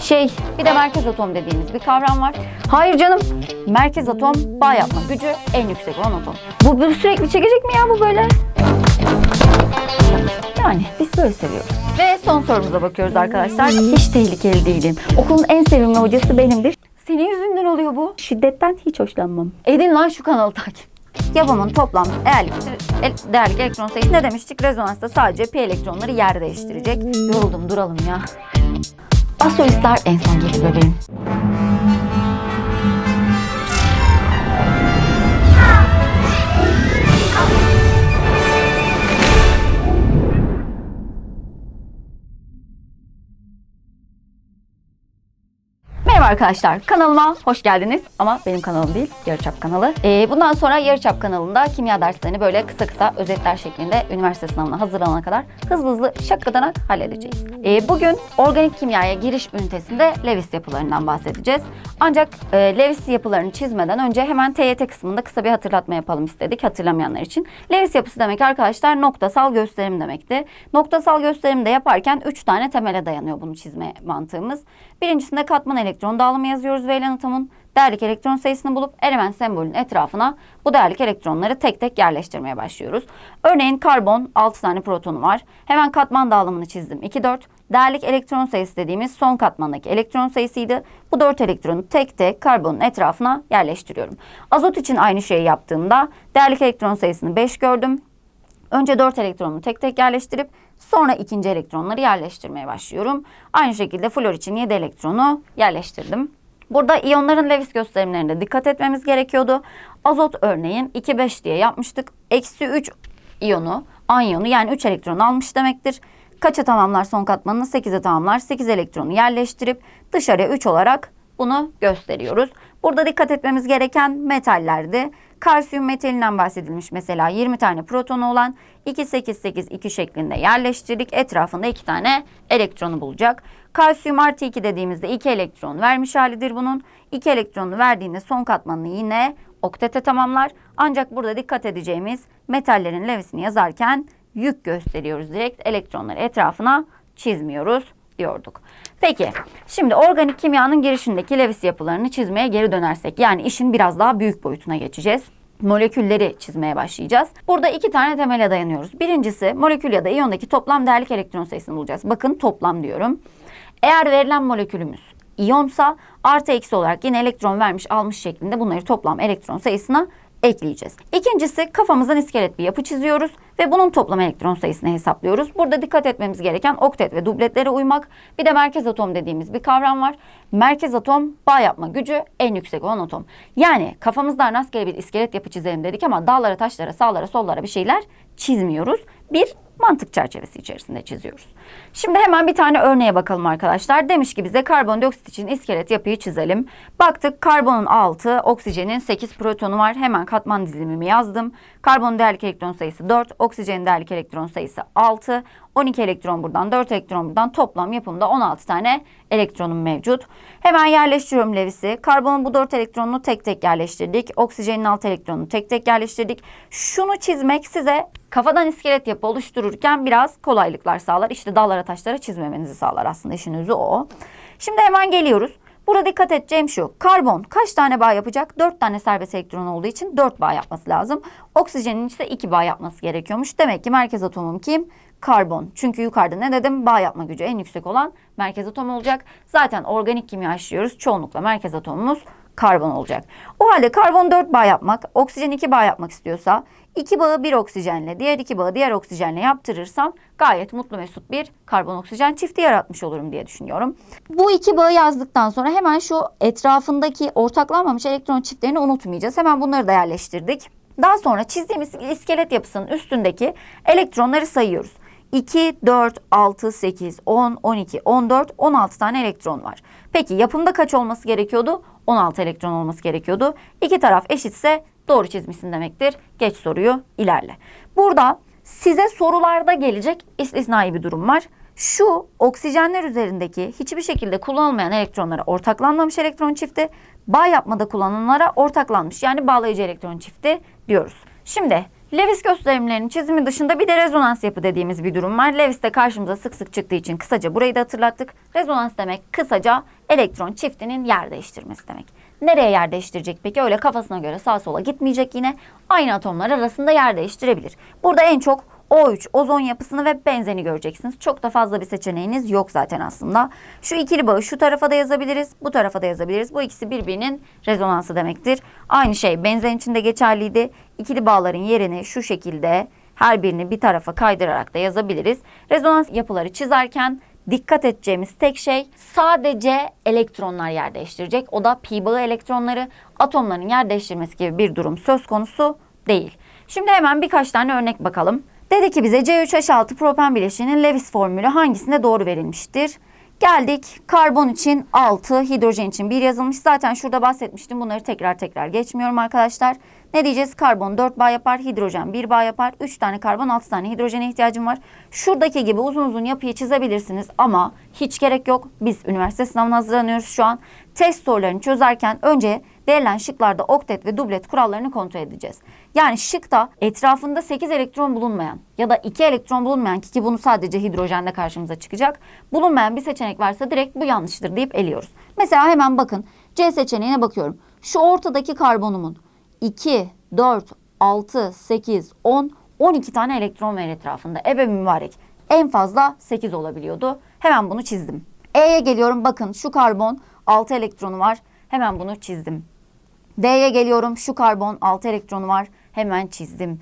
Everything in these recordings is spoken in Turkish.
Şey, bir de merkez atom dediğimiz bir kavram var. Hayır canım, merkez atom bağ yapma gücü en yüksek olan atom. Bu, bu sürekli çekecek mi ya bu böyle? Yani biz böyle seviyoruz. Ve son sorumuza bakıyoruz arkadaşlar. Hiç tehlikeli değilim. Okulun en sevimli hocası benimdir. Senin yüzünden oluyor bu. Şiddetten hiç hoşlanmam. Edin lan şu kanalı takip. Yapımın toplam değerlik, değerlik elektron sayısı ne demiştik? Rezonansta sadece pi elektronları yer değiştirecek. Yoruldum duralım ya. Asolistler en son gelir bebeğim. Merhaba arkadaşlar, kanalıma hoş geldiniz. Ama benim kanalım değil, Yarıçap kanalı. Ee, bundan sonra Yarıçap kanalında kimya derslerini böyle kısa kısa özetler şeklinde üniversite sınavına hazırlanana kadar hızlı hızlı şakkadanak halledeceğiz. Ee, bugün organik kimyaya giriş ünitesinde Lewis yapılarından bahsedeceğiz. Ancak e, Lewis yapılarını çizmeden önce hemen TYT kısmında kısa bir hatırlatma yapalım istedik hatırlamayanlar için. Lewis yapısı demek arkadaşlar noktasal gösterim demekti. Noktasal gösterim de yaparken 3 tane temele dayanıyor bunu çizme mantığımız. Birincisinde katman elektron dağılımı yazıyoruz Weyland atomun. Değerlik elektron sayısını bulup element sembolünün etrafına bu değerlik elektronları tek tek yerleştirmeye başlıyoruz. Örneğin karbon 6 tane protonu var. Hemen katman dağılımını çizdim. 2, 4. Değerlik elektron sayısı dediğimiz son katmandaki elektron sayısıydı. Bu 4 elektronu tek tek karbonun etrafına yerleştiriyorum. Azot için aynı şeyi yaptığımda değerlik elektron sayısını 5 gördüm. Önce 4 elektronu tek tek yerleştirip sonra ikinci elektronları yerleştirmeye başlıyorum. Aynı şekilde flor için 7 elektronu yerleştirdim. Burada iyonların Lewis gösterimlerinde dikkat etmemiz gerekiyordu. Azot örneğin 2,5 diye yapmıştık. Eksi 3 iyonu, anyonu yani 3 elektron almış demektir. Kaça tamamlar son katmanını? 8'e tamamlar. 8 elektronu yerleştirip dışarıya 3 olarak bunu gösteriyoruz. Burada dikkat etmemiz gereken metallerdi. Kalsiyum metalinden bahsedilmiş mesela 20 tane protonu olan 2 8 8 2 şeklinde yerleştirdik. Etrafında 2 tane elektronu bulacak. Kalsiyum artı 2 dediğimizde 2 elektron vermiş halidir bunun. 2 elektronu verdiğinde son katmanını yine oktete tamamlar. Ancak burada dikkat edeceğimiz metallerin Lewis'ini yazarken yük gösteriyoruz direkt. Elektronları etrafına çizmiyoruz diyorduk. Peki şimdi organik kimyanın girişindeki Lewis yapılarını çizmeye geri dönersek yani işin biraz daha büyük boyutuna geçeceğiz. Molekülleri çizmeye başlayacağız. Burada iki tane temele dayanıyoruz. Birincisi molekül ya da iyondaki toplam değerlik elektron sayısını bulacağız. Bakın toplam diyorum. Eğer verilen molekülümüz iyonsa artı eksi olarak yine elektron vermiş almış şeklinde bunları toplam elektron sayısına ekleyeceğiz. İkincisi kafamızdan iskelet bir yapı çiziyoruz ve bunun toplam elektron sayısını hesaplıyoruz. Burada dikkat etmemiz gereken oktet ve dubletlere uymak. Bir de merkez atom dediğimiz bir kavram var. Merkez atom bağ yapma gücü en yüksek olan atom. Yani kafamızdan rastgele bir iskelet yapı çizelim dedik ama dağlara, taşlara, sağlara, sollara bir şeyler çizmiyoruz. Bir mantık çerçevesi içerisinde çiziyoruz. Şimdi hemen bir tane örneğe bakalım arkadaşlar. Demiş ki bize karbondioksit için iskelet yapıyı çizelim. Baktık karbonun 6, oksijenin 8 protonu var. Hemen katman dizilimimi yazdım. Karbon değerlik elektron sayısı 4, oksijenin değerlik elektron sayısı 6. 12 elektron buradan, 4 elektron buradan toplam yapımda 16 tane elektronum mevcut. Hemen yerleştiriyorum Lewis'i. Karbonun bu 4 elektronunu tek tek yerleştirdik. Oksijenin 6 elektronunu tek tek yerleştirdik. Şunu çizmek size kafadan iskelet yapı oluştururken biraz kolaylıklar sağlar. İşte dağlara taşlara çizmemenizi sağlar aslında işin özü o. Şimdi hemen geliyoruz. Burada dikkat edeceğim şu. Karbon kaç tane bağ yapacak? 4 tane serbest elektron olduğu için 4 bağ yapması lazım. Oksijenin ise 2 bağ yapması gerekiyormuş. Demek ki merkez atomum kim? Karbon. Çünkü yukarıda ne dedim? Bağ yapma gücü en yüksek olan merkez atom olacak. Zaten organik kimya işliyoruz. Çoğunlukla merkez atomumuz karbon olacak. O halde karbon 4 bağ yapmak, oksijen 2 bağ yapmak istiyorsa 2 bağı bir oksijenle, diğer 2 bağı diğer oksijenle yaptırırsam gayet mutlu mesut bir karbon oksijen çifti yaratmış olurum diye düşünüyorum. Bu iki bağı yazdıktan sonra hemen şu etrafındaki ortaklanmamış elektron çiftlerini unutmayacağız. Hemen bunları da yerleştirdik. Daha sonra çizdiğimiz iskelet yapısının üstündeki elektronları sayıyoruz. 2, 4, 6, 8, 10, 12, 14, 16 tane elektron var. Peki yapımda kaç olması gerekiyordu? 16 elektron olması gerekiyordu. İki taraf eşitse doğru çizmişsin demektir. Geç soruyu ilerle. Burada size sorularda gelecek istisnai bir durum var. Şu oksijenler üzerindeki hiçbir şekilde kullanılmayan elektronlara ortaklanmamış elektron çifti, bağ yapmada kullanılanlara ortaklanmış yani bağlayıcı elektron çifti diyoruz. Şimdi Lewis gösterimlerinin çizimi dışında bir de rezonans yapı dediğimiz bir durum var. Lewis de karşımıza sık sık çıktığı için kısaca burayı da hatırlattık. Rezonans demek kısaca elektron çiftinin yer değiştirmesi demek. Nereye yer değiştirecek peki? Öyle kafasına göre sağa sola gitmeyecek yine. Aynı atomlar arasında yer değiştirebilir. Burada en çok O3 ozon yapısını ve benzeni göreceksiniz. Çok da fazla bir seçeneğiniz yok zaten aslında. Şu ikili bağı şu tarafa da yazabiliriz, bu tarafa da yazabiliriz. Bu ikisi birbirinin rezonansı demektir. Aynı şey benzen için de geçerliydi. İkili bağların yerini şu şekilde her birini bir tarafa kaydırarak da yazabiliriz. Rezonans yapıları çizerken dikkat edeceğimiz tek şey sadece elektronlar yer değiştirecek. O da pi bağı elektronları atomların yer değiştirmesi gibi bir durum söz konusu değil. Şimdi hemen birkaç tane örnek bakalım. Dedi ki bize C3H6 propan bileşiğinin Lewis formülü hangisinde doğru verilmiştir? Geldik karbon için 6, hidrojen için 1 yazılmış. Zaten şurada bahsetmiştim. Bunları tekrar tekrar geçmiyorum arkadaşlar. Ne diyeceğiz? Karbon 4 bağ yapar, hidrojen 1 bağ yapar. 3 tane karbon, 6 tane hidrojene ihtiyacım var. Şuradaki gibi uzun uzun yapıyı çizebilirsiniz ama hiç gerek yok. Biz üniversite sınavına hazırlanıyoruz şu an. Test sorularını çözerken önce verilen şıklarda oktet ve dublet kurallarını kontrol edeceğiz. Yani şıkta etrafında 8 elektron bulunmayan ya da 2 elektron bulunmayan ki bunu sadece hidrojende karşımıza çıkacak. Bulunmayan bir seçenek varsa direkt bu yanlıştır deyip eliyoruz. Mesela hemen bakın C seçeneğine bakıyorum. Şu ortadaki karbonumun 2, 4, 6, 8, 10, 12 tane elektron var etrafında. Ebe mübarek. En fazla 8 olabiliyordu. Hemen bunu çizdim. E'ye geliyorum. Bakın şu karbon 6 elektronu var. Hemen bunu çizdim. D'ye geliyorum. Şu karbon 6 elektronu var. Hemen çizdim.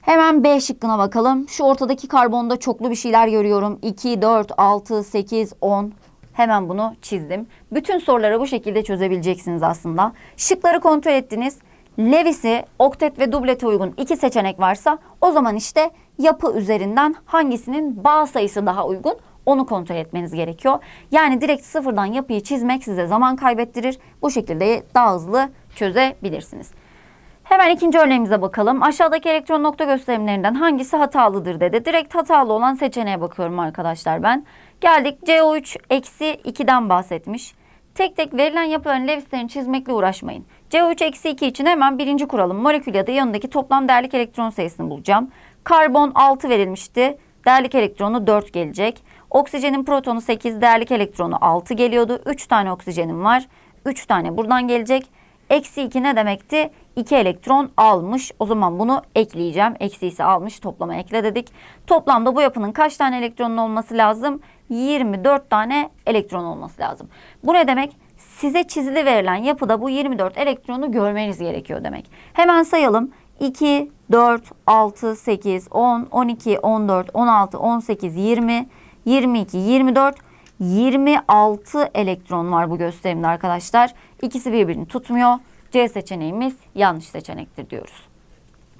Hemen B şıkkına bakalım. Şu ortadaki karbonda çoklu bir şeyler görüyorum. 2, 4, 6, 8, 10. Hemen bunu çizdim. Bütün soruları bu şekilde çözebileceksiniz aslında. Şıkları kontrol ettiniz. Lewis'i oktet ve dublete uygun iki seçenek varsa o zaman işte yapı üzerinden hangisinin bağ sayısı daha uygun onu kontrol etmeniz gerekiyor. Yani direkt sıfırdan yapıyı çizmek size zaman kaybettirir. Bu şekilde daha hızlı çözebilirsiniz. Hemen ikinci örneğimize bakalım. Aşağıdaki elektron nokta gösterimlerinden hangisi hatalıdır dedi. Direkt hatalı olan seçeneğe bakıyorum arkadaşlar ben. Geldik CO3 eksi 2'den bahsetmiş. Tek tek verilen yapıların Lewis'lerini çizmekle uğraşmayın. CO3 eksi 2 için hemen birinci kuralım. Molekül ya da yanındaki toplam değerlik elektron sayısını bulacağım. Karbon 6 verilmişti. Değerlik elektronu 4 gelecek. Oksijenin protonu 8, değerlik elektronu 6 geliyordu. 3 tane oksijenim var. 3 tane buradan gelecek. Eksi 2 ne demekti? 2 elektron almış. O zaman bunu ekleyeceğim. Eksi ise almış. Toplama ekle dedik. Toplamda bu yapının kaç tane elektronun olması lazım? 24 tane elektron olması lazım. Bu ne demek? Size çizili verilen yapıda bu 24 elektronu görmeniz gerekiyor demek. Hemen sayalım. 2, 4, 6, 8, 10, 12, 14, 16, 18, 20, 22, 24, 26 elektron var bu gösterimde arkadaşlar. İkisi birbirini tutmuyor. C seçeneğimiz yanlış seçenektir diyoruz.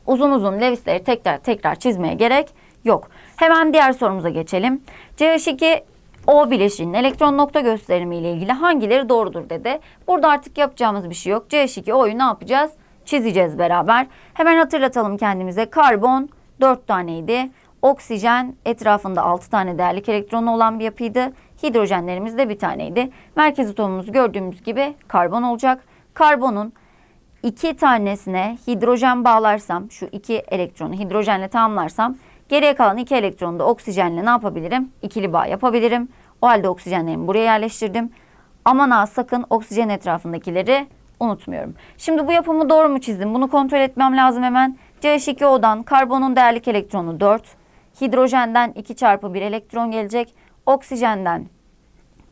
Uzun uzun Lewis'leri tekrar tekrar çizmeye gerek yok. Hemen diğer sorumuza geçelim. CH2 O bileşiğinin elektron nokta gösterimi ile ilgili hangileri doğrudur dedi. Burada artık yapacağımız bir şey yok. CH2 O'yu ne yapacağız? Çizeceğiz beraber. Hemen hatırlatalım kendimize. Karbon 4 taneydi. Oksijen etrafında 6 tane değerlik elektronu olan bir yapıydı. Hidrojenlerimiz de bir taneydi. Merkez atomumuz gördüğümüz gibi karbon olacak. Karbonun iki tanesine hidrojen bağlarsam, şu iki elektronu hidrojenle tamamlarsam, geriye kalan iki elektronu da oksijenle ne yapabilirim? İkili bağ yapabilirim. O halde oksijenlerimi buraya yerleştirdim. Aman ha sakın oksijen etrafındakileri unutmuyorum. Şimdi bu yapımı doğru mu çizdim? Bunu kontrol etmem lazım hemen. CH2O'dan karbonun değerlik elektronu 4. Hidrojenden 2 çarpı 1 elektron gelecek. Oksijenden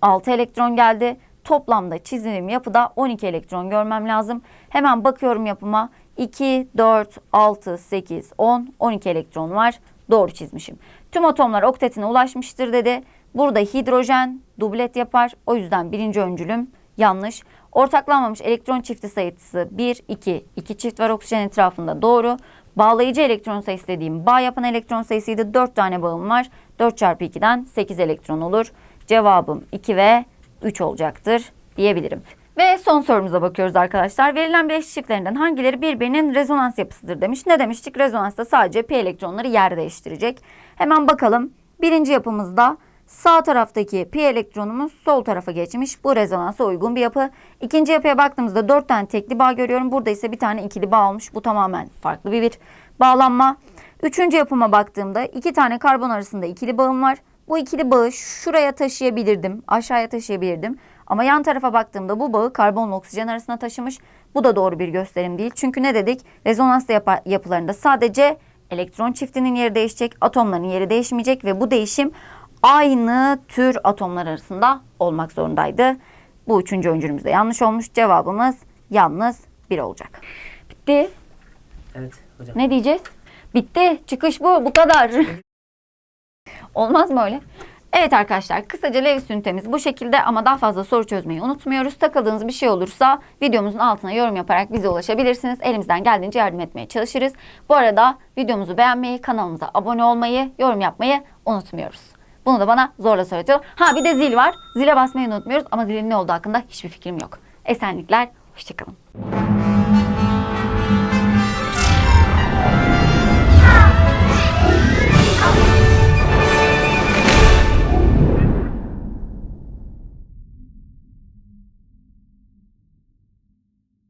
6 elektron geldi. Toplamda çizimim yapıda 12 elektron görmem lazım. Hemen bakıyorum yapıma. 2, 4, 6, 8, 10, 12 elektron var. Doğru çizmişim. Tüm atomlar oktetine ulaşmıştır dedi. Burada hidrojen dublet yapar. O yüzden birinci öncülüm yanlış. Ortaklanmamış elektron çifti sayısı 1, 2. 2 çift var oksijen etrafında doğru. Bağlayıcı elektron sayısı dediğim bağ yapan elektron sayısıydı. 4 tane bağım var. 4 çarpı 2'den 8 elektron olur. Cevabım 2 ve 3 olacaktır diyebilirim. Ve son sorumuza bakıyoruz arkadaşlar. Verilen bileşik çiftlerinden hangileri birbirinin rezonans yapısıdır demiş. Ne demiştik? Rezonansta sadece pi elektronları yer değiştirecek. Hemen bakalım. Birinci yapımızda sağ taraftaki pi elektronumuz sol tarafa geçmiş. Bu rezonansa uygun bir yapı. İkinci yapıya baktığımızda 4 tane tekli bağ görüyorum. Burada ise bir tane ikili bağ olmuş. Bu tamamen farklı bir, bir bağlanma. Üçüncü yapıma baktığımda iki tane karbon arasında ikili bağım var. Bu ikili bağı şuraya taşıyabilirdim, aşağıya taşıyabilirdim. Ama yan tarafa baktığımda bu bağı karbonla oksijen arasına taşımış. Bu da doğru bir gösterim değil. Çünkü ne dedik? Rezonans yapa- yapılarında sadece elektron çiftinin yeri değişecek, atomların yeri değişmeyecek ve bu değişim aynı tür atomlar arasında olmak zorundaydı. Bu üçüncü öncülümüz de yanlış olmuş. Cevabımız yalnız bir olacak. Bitti. Evet hocam. Ne diyeceğiz? Bitti. Çıkış bu. Bu kadar. Olmaz mı öyle? Evet arkadaşlar kısaca Lewis ünitemiz bu şekilde ama daha fazla soru çözmeyi unutmuyoruz. Takıldığınız bir şey olursa videomuzun altına yorum yaparak bize ulaşabilirsiniz. Elimizden geldiğince yardım etmeye çalışırız. Bu arada videomuzu beğenmeyi, kanalımıza abone olmayı, yorum yapmayı unutmuyoruz. Bunu da bana zorla söyletiyor. Ha bir de zil var. Zile basmayı unutmuyoruz ama zilin ne olduğu hakkında hiçbir fikrim yok. Esenlikler, hoşçakalın.